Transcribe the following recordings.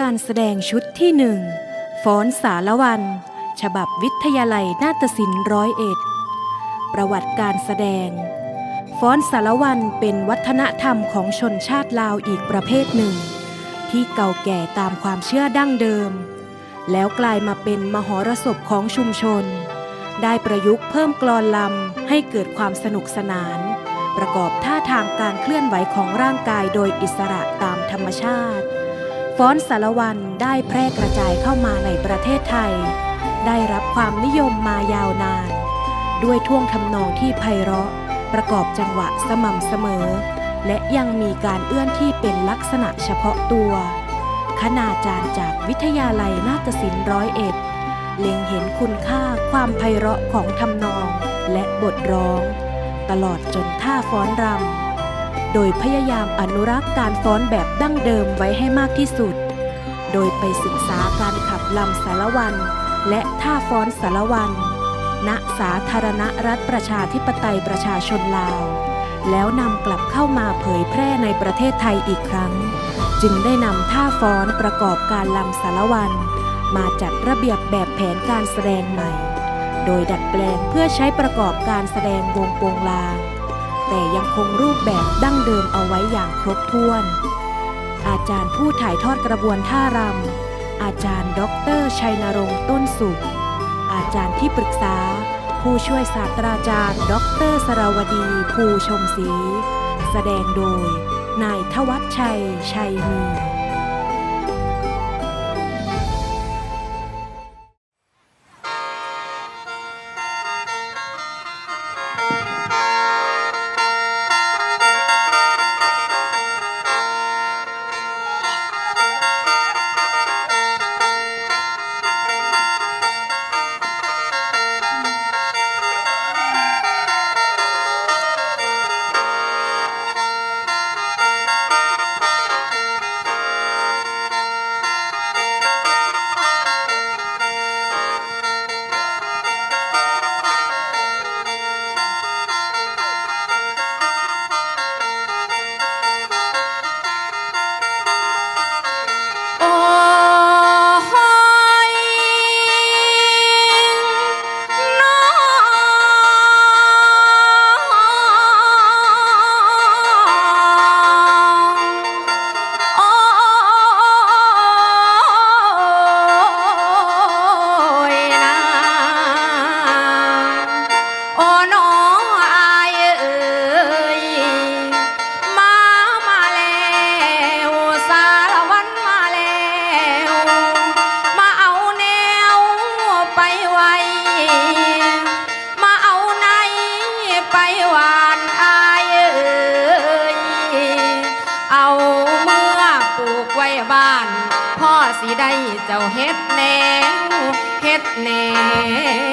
การแสดงชุดที่หนึ่งฟ้อนสารวัน ฉบับวิทยาลัยนาฏศิลป์ร้อยเอ็ด ประวัติการแสดง ฟ้อนสารวันเป็นวัฒนธรรมของชนชาติลาวอีกประเภทหนึ่ง ที่เก่าแก่ตามความเชื่อดั้งเดิม แล้วกลายมาเป็นมหรสพของชุมชน ได้ประยุกต์เพิ่มกลอนลำให้เกิดความสนุกสนาน ประกอบท่าทางการเคลื่อนไหวของร่างกายโดยอิสระตามธรรมชาติ ฟ้อนสารวันได้แพร่กระจายเข้ามาในประเทศไทย ได้รับความนิยมมายาวนาน ด้วยท่วงทำนองที่ไพเราะ ประกอบจังหวะสม่ำเสมอ และยังมีการเอื้อนที่เป็นลักษณะเฉพาะตัวคณาจารย์จากวิทยาลัยนาฏศิลป์ร้อยเอ็ดเล็งเห็นคุณค่าความไพเราะของทำนองและบทร้อง ตลอดจนท่าฟ้อนรำ โดยพยายามอนุรักษ์การฟ้อนแบบดั้งเดิมไว้ให้มากที่สุด โดยไปศึกษาการขับลำสารวัน และท่าฟ้อนสารวันณสาธารณรัฐประชาธิปไตยประชาชนลาว แล้วนำกลับเข้ามาเผยแพร่ในประเทศไทยอีกครั้ง จึงได้นำท่าฟ้อนประกอบการลำสารวัน มาจัดระเบียบแบบแผนการแสดงใหม่ โดยดัดแปลงเพื่อใช้ประกอบการแสดงวงโปงลาง แต่ยังคงรูปแบบดั้งเดิมเอาไว้อย่างครบถ้วน อาจารย์ผู้ถ่ายทอดกระบวนท่ารำ อาจารย์ด็อกเตอรชัยนรงค์ต้นสุข อาจารย์ที่ปรึกษา ผู้ช่วยศาสตราจารย์ด็อกเตอรสราวดีภูชมศรีแสดงโดย นายทวัชชัย ชัยมี เจ้าเฮ็ดแนวเฮ็ดแนว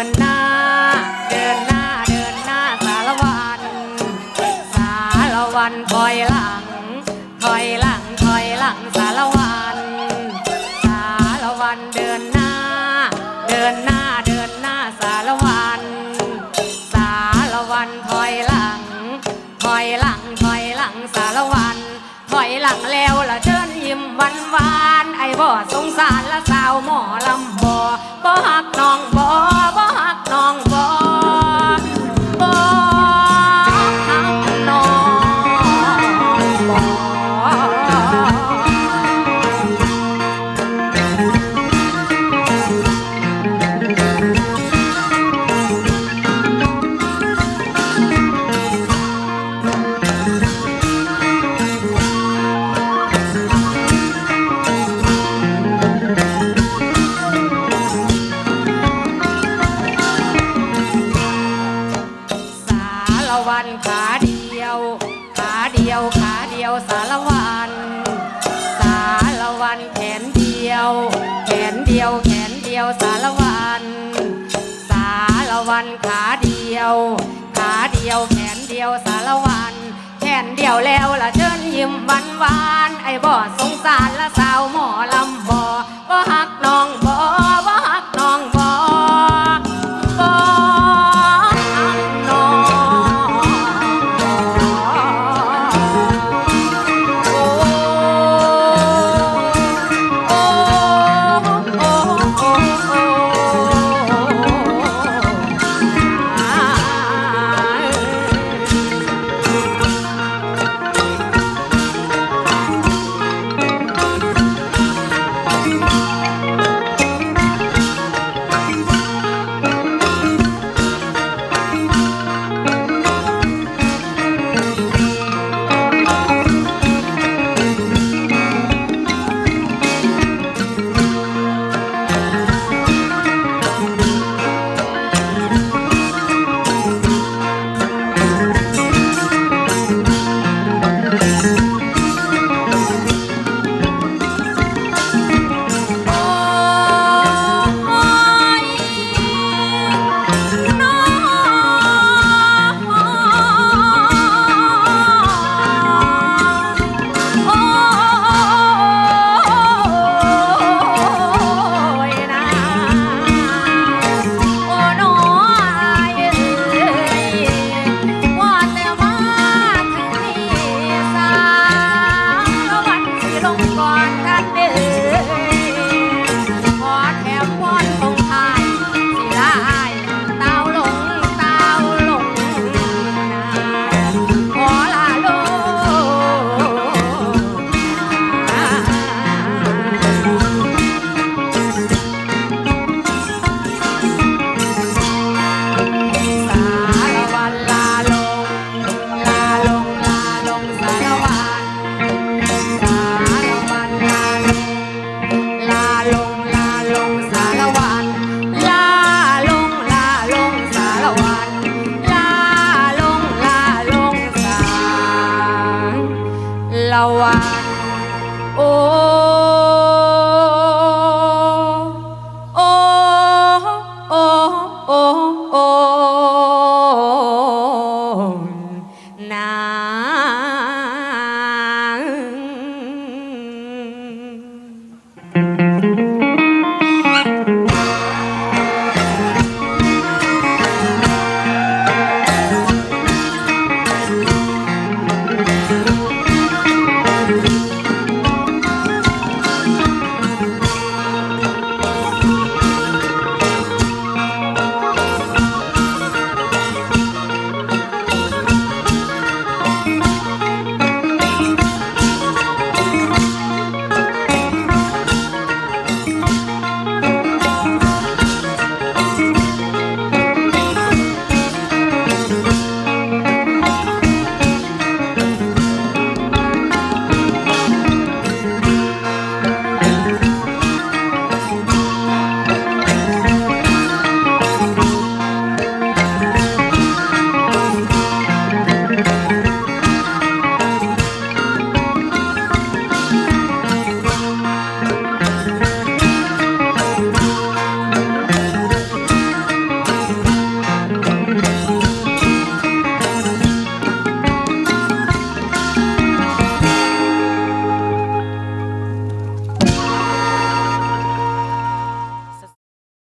ินหน้า เดินหน้าเดินหน้าสารวัน สารวันคอยหลัง คอยหลังคอยหลังสารวัน สารวันเดินหน้า เดินหน้าเดินหน้าสารวัน สารวันคอยหลัง คอยหลังคอยหลังสารวันถอยหลังแล้วละเดินยิ้มหวานหวานไอ้บ่สงสารละสาวหมอลำบ่บ่หัก ขาเดียวแขนเดียวสารวันแขนเดียวแล้วละเชิญยิ้มหวานหวานไอ้บ่สงสารละสาวหมอลำบองบ่